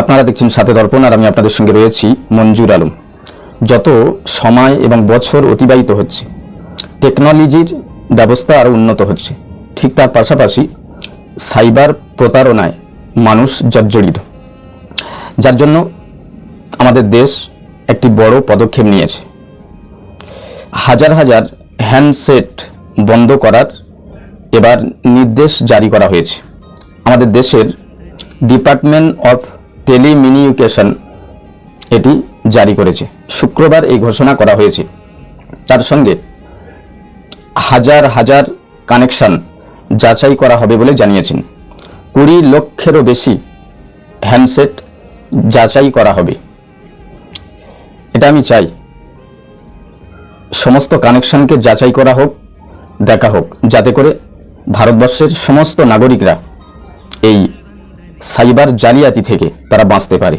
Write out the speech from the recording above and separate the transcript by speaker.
Speaker 1: আপনারা দেখছেন সাথে দর্পণ, আর আমি আপনাদের সঙ্গে রয়েছি মঞ্জুর আলম। যত সময় এবং বছর অতিবাহিত হচ্ছে টেকনোলজির ব্যবস্থা আরও উন্নত হচ্ছে। ঠিক তার পাশাপাশি সাইবার প্রতারণায় মানুষ জর্জরিত। যার জন্য আমাদের দেশ একটি বড় পদক্ষেপ নিয়েছে। হাজার হাজার হ্যান্ডসেট বন্ধ করার এবার নির্দেশ জারি করা হয়েছে। আমাদের দেশের ডিপার্টমেন্ট অফ টেলিমিনিউকেশন এটি জারি করেছে। শুক্রবার এই ঘোষণা করা হয়েছে। তার সঙ্গে হাজার হাজার কানেকশন যাচাই করা হবে বলে জানিয়েছেন। কুড়ি লক্ষেরও বেশি হ্যান্ডসেট যাচাই করা হবে। এটা আমি চাই। সমস্ত কানেকশনকে যাচাই করা হোক, দেখা হোক, যাতে করে ভারতবর্ষের সমস্ত নাগরিকরা এই সাইবার জালিয়াতি থেকে তারা বাঁচতে পারে।